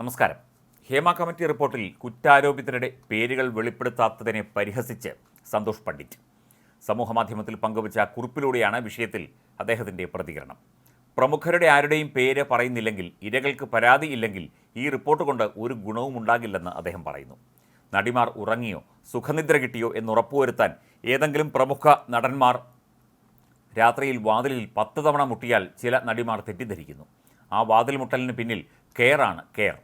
നമസ്കാരം. ഹേമ കമ്മിറ്റി റിപ്പോർട്ടിൽ കുറ്റാരോപിതരുടെ പേരുകൾ വെളിപ്പെടുത്താത്തതിനെ പരിഹസിച്ച് സന്തോഷ് പണ്ഡിറ്റ്. സമൂഹമാധ്യമത്തിൽ പങ്കുവച്ച കുറിപ്പിലൂടെയാണ് വിഷയത്തിൽ അദ്ദേഹത്തിന്റെ പ്രതികരണം. പ്രമുഖരുടെ ആരുടെയും പേര് പറയുന്നില്ലെങ്കിൽ ഇരകൾക്ക് പരാതിയില്ലെങ്കിൽ ഈ റിപ്പോർട്ട് കൊണ്ട് ഒരു ഗുണവും ഉണ്ടാകില്ലെന്ന് അദ്ദേഹം പറയുന്നു. നടിമാർ ഉറങ്ങിയോ സുഖനിദ്ര കിട്ടിയോ എന്ന് ഉറപ്പുവരുത്താൻ ഏതെങ്കിലും പ്രമുഖ നടന്മാർ രാത്രിയിൽ വാതിലിൽ പത്ത് തവണ മുട്ടിയാൽ ചില നടിമാർ തെറ്റിദ്ധരിക്കുന്നു. ആ വാതിൽ മുട്ടലിന് പിന്നിൽ കെയറാണ് കെയർ.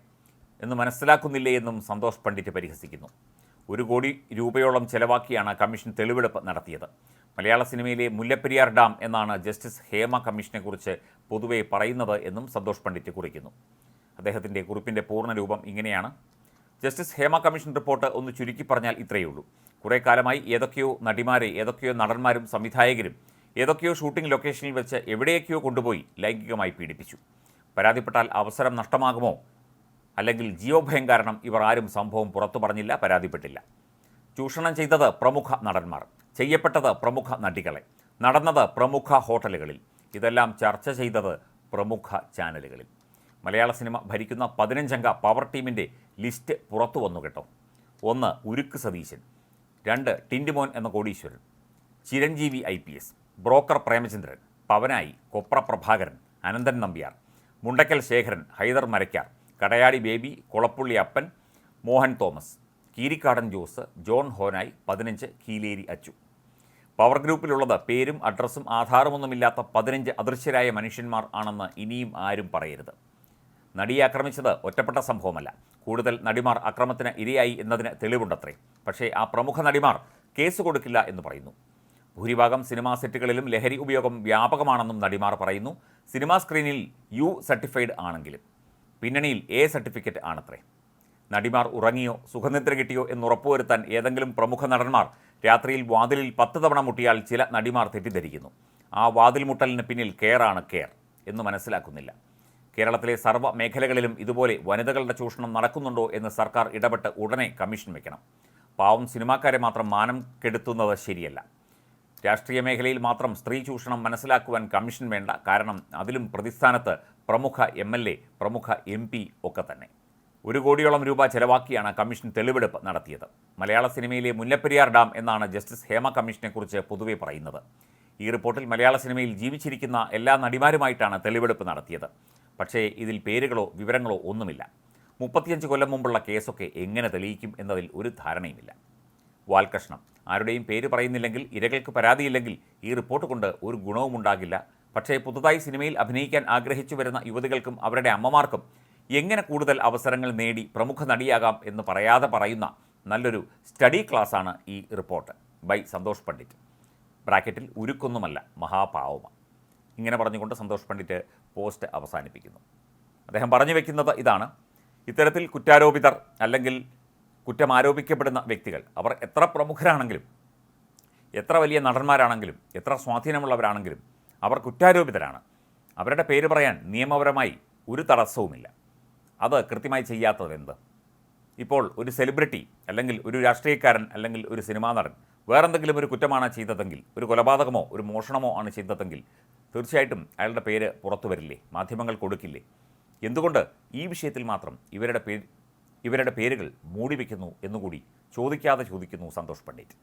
എന്ന് മനസ്സിലാക്കുന്നില്ലേ എന്നും സന്തോഷ് പണ്ഡിറ്റ് പരിഹസിക്കുന്നു. ഒരു കോടി രൂപയോളം ചെലവാക്കിയാണ് കമ്മീഷൻ തെളിവെടുപ്പ് നടത്തിയത്. മലയാള സിനിമയിലെ മുല്ലപ്പെരിയാർ ഡാം എന്നാണ് ജസ്റ്റിസ് ഹേമ കമ്മീഷനെ കുറിച്ച് പൊതുവെ പറയുന്നത് എന്നും സന്തോഷ് പണ്ഡിറ്റ് കുറിക്കുന്നു. അദ്ദേഹത്തിന്റെ കുറിപ്പിന്റെ പൂർണരൂപം ഇങ്ങനെയാണ്. ജസ്റ്റിസ് ഹേമ കമ്മീഷൻ റിപ്പോർട്ട് ഒന്ന് ചുരുക്കി പറഞ്ഞാൽ ഇത്രയേ ഉള്ളൂ. കുറേ കാലമായി ഏതൊക്കെയോ നടിമാരെ ഏതൊക്കെയോ നടന്മാരും സംവിധായകരും ഏതൊക്കെയോ ഷൂട്ടിംഗ് ലൊക്കേഷനിൽ വെച്ച് എവിടെയൊക്കെയോ കൊണ്ടുപോയി ലൈംഗികമായി പീഡിപ്പിച്ചു. പരാതിപ്പെട്ടാൽ അവസരം നഷ്ടമാകുമോ? അല്ലെങ്കിൽ ജീവഭയം കാരണം ഇവർ ആരും സംഭവം പുറത്തു പറഞ്ഞില്ല പരാതിപ്പെട്ടില്ല. ചൂഷണം ചെയ്തത് പ്രമുഖ നടന്മാർ ചെയ്യപ്പെട്ടത് പ്രമുഖ നടികളെ നടന്നത് പ്രമുഖ ഹോട്ടലുകളിൽ. ഇതെല്ലാം ചർച്ച ചെയ്തത് പ്രമുഖ ചാനലുകളിൽ. മലയാള സിനിമ ഭരിക്കുന്ന പതിനഞ്ചംഗ പവർ ടീമിന്റെ ലിസ്റ്റ് പുറത്തു വന്നു കേട്ടോ. ഒന്ന് ഉരുക്ക് സതീശൻ. രണ്ട് ടിൻഡിമോൻ എന്ന കോടീശ്വരൻ. Chiranjeevi I P S. Broker Premachandran. Pavanayi Kopra Prabhakaran. Ananthan Nambiar. Mundackal Sekharan. Haidar Marakkar Kadayadi Baby Kulappully Appan Mohan Thomas Keerikkadan Jose John Honai പതിനഞ്ച് കീലേരി അച്ചു. പവർ ഗ്രൂപ്പിലുള്ളത് പേരും അഡ്രസ്സും ആധാരമൊന്നുമില്ലാത്ത പതിനഞ്ച് അദൃശ്യരായ മനുഷ്യന്മാർ ആണെന്ന് ഇനിയും ആരും പറയരുത്. നടിയെ ആക്രമിച്ചത് ഒറ്റപ്പെട്ട സംഭവമല്ല. കൂടുതൽ നടിമാർ അക്രമത്തിന് ഇരയായി എന്നതിന് തെളിവുണ്ടത്രേ. പക്ഷേ ആ പ്രമുഖ നടിമാർ കേസ് കൊടുക്കില്ല എന്ന് പറയുന്നു. ഭൂരിഭാഗം സിനിമാ സെറ്റുകളിലും ലഹരി ഉപയോഗം വ്യാപകമാണെന്നും നടിമാർ പറയുന്നു. സിനിമാ സ്ക്രീനിൽ യു സർട്ടിഫൈഡ് ആണെങ്കിലും. പിന്നണിയിൽ എ സർട്ടിഫിക്കറ്റ് ആണത്രേ. നടിമാർ ഉറങ്ങിയോ സുഖനിദ്ര കിട്ടിയോ എന്ന് ഉറപ്പുവരുത്താൻ ഏതെങ്കിലും പ്രമുഖ നടന്മാർ രാത്രിയിൽ വാതിലിൽ പത്ത് തവണ മുട്ടിയാൽ ചില നടിമാർ തെറ്റിദ്ധരിക്കുന്നു. ആ വാതിൽ മുട്ടലിന് പിന്നിൽ കെയറാണ് കെയർ എന്ന് മനസ്സിലാക്കുന്നില്ല. കേരളത്തിലെ സർവ മേഖലകളിലും ഇതുപോലെ വനിതകളുടെ ചൂഷണം നടക്കുന്നുണ്ടോ എന്ന് സർക്കാർ ഇടപെട്ട് ഉടനെ കമ്മീഷൻ വയ്ക്കണം പാവം സിനിമാക്കാരെ മാത്രം മാനം കെടുത്തുന്നത് ശരിയല്ല. രാഷ്ട്രീയ മേഖലയിൽ മാത്രം സ്ത്രീ ചൂഷണം മനസ്സിലാക്കുവാൻ കമ്മീഷൻ വേണ്ട. കാരണം അതിലും പ്രതിസ്ഥാനത്ത് പ്രമുഖ എം എൽ എ പ്രമുഖ എം പി ഒക്കെ തന്നെ. ഒരു കോടിയോളം രൂപ ചെലവാക്കിയാണ് കമ്മീഷൻ തെളിവെടുപ്പ് നടത്തിയത്. മലയാള സിനിമയിലെ മുല്ലപ്പെരിയാർ ഡാം എന്നാണ് ജസ്റ്റിസ് ഹേമ കമ്മീഷനെക്കുറിച്ച് പൊതുവെ പറയുന്നത്. ഈ റിപ്പോർട്ടിൽ മലയാള സിനിമയിൽ ജീവിച്ചിരിക്കുന്ന എല്ലാ നടിമാരുമായിട്ടാണ് തെളിവെടുപ്പ് നടത്തിയത്. പക്ഷേ ഇതിൽ പേരുകളോ വിവരങ്ങളോ ഒന്നുമില്ല. മുപ്പത്തിയഞ്ച് കൊല്ലം മുമ്പുള്ള കേസൊക്കെ എങ്ങനെ തെളിയിക്കും എന്നതിൽ ഒരു ധാരണയുമില്ല. വാൽകഷ്ണം ആരുടെയും പേര് പറയുന്നില്ലെങ്കിൽ ഇരകൾക്ക് പരാതിയില്ലെങ്കിൽ ഈ റിപ്പോർട്ട് കൊണ്ട് ഒരു ഗുണവും ഉണ്ടാകില്ല. പക്ഷേ പുതുതായി സിനിമയിൽ അഭിനയിക്കാൻ ആഗ്രഹിച്ചു വരുന്ന യുവതികൾക്കും അവരുടെ അമ്മമാർക്കും എങ്ങനെ കൂടുതൽ അവസരങ്ങൾ നേടി പ്രമുഖ നടിയാകാം എന്ന് പറയാതെ പറയുന്ന നല്ലൊരു സ്റ്റഡി ക്ലാസ്സാണ് ഈ റിപ്പോർട്ട്. ബൈ സന്തോഷ് പണ്ഡിറ്റ്. ബ്രാക്കറ്റിൽ ഉരുക്കൊന്നുമല്ല മഹാപാവമ ഇങ്ങനെ പറഞ്ഞുകൊണ്ട് സന്തോഷ് പണ്ഡിറ്റ് പോസ്റ്റ് അവസാനിപ്പിക്കുന്നു. അദ്ദേഹം പറഞ്ഞു വയ്ക്കുന്നത് ഇതാണ്. ഇത്തരത്തിൽ കുറ്റാരോപിതർ അല്ലെങ്കിൽ കുറ്റം ആരോപിക്കപ്പെടുന്ന വ്യക്തികൾ. അവർ എത്ര പ്രമുഖരാണെങ്കിലും എത്ര വലിയ നടന്മാരാണെങ്കിലും എത്ര സ്വാധീനമുള്ളവരാണെങ്കിലും അവർ കുറ്റാരോപിതരാണ്. അവരുടെ പേര് പറയാൻ നിയമപരമായി ഒരു തടസ്സവുമില്ല. അത് കൃത്യമായി ചെയ്യാത്തത് എന്ത്? ഇപ്പോൾ ഒരു സെലിബ്രിറ്റി അല്ലെങ്കിൽ ഒരു രാഷ്ട്രീയക്കാരൻ അല്ലെങ്കിൽ ഒരു സിനിമാ നടൻ വേറെന്തെങ്കിലും ഒരു കുറ്റമാണ് ചെയ്തതെങ്കിൽ ഒരു കൊലപാതകമോ ഒരു മോഷണമോ ആണ് ചെയ്തതെങ്കിൽ തീർച്ചയായിട്ടും അയാളുടെ പേര് പുറത്തു വരില്ലേ? മാധ്യമങ്ങൾ കൊടുക്കില്ലേ? എന്തുകൊണ്ട് ഈ വിഷയത്തിൽ മാത്രം ഇവരുടെ ഇവരുടെ പേരുകൾ മൂടിവെക്കുന്നു എന്നുകൂടി ചോദിക്കാതെ ചോദിക്കുന്നു സന്തോഷ് പണ്ഡിറ്റ്.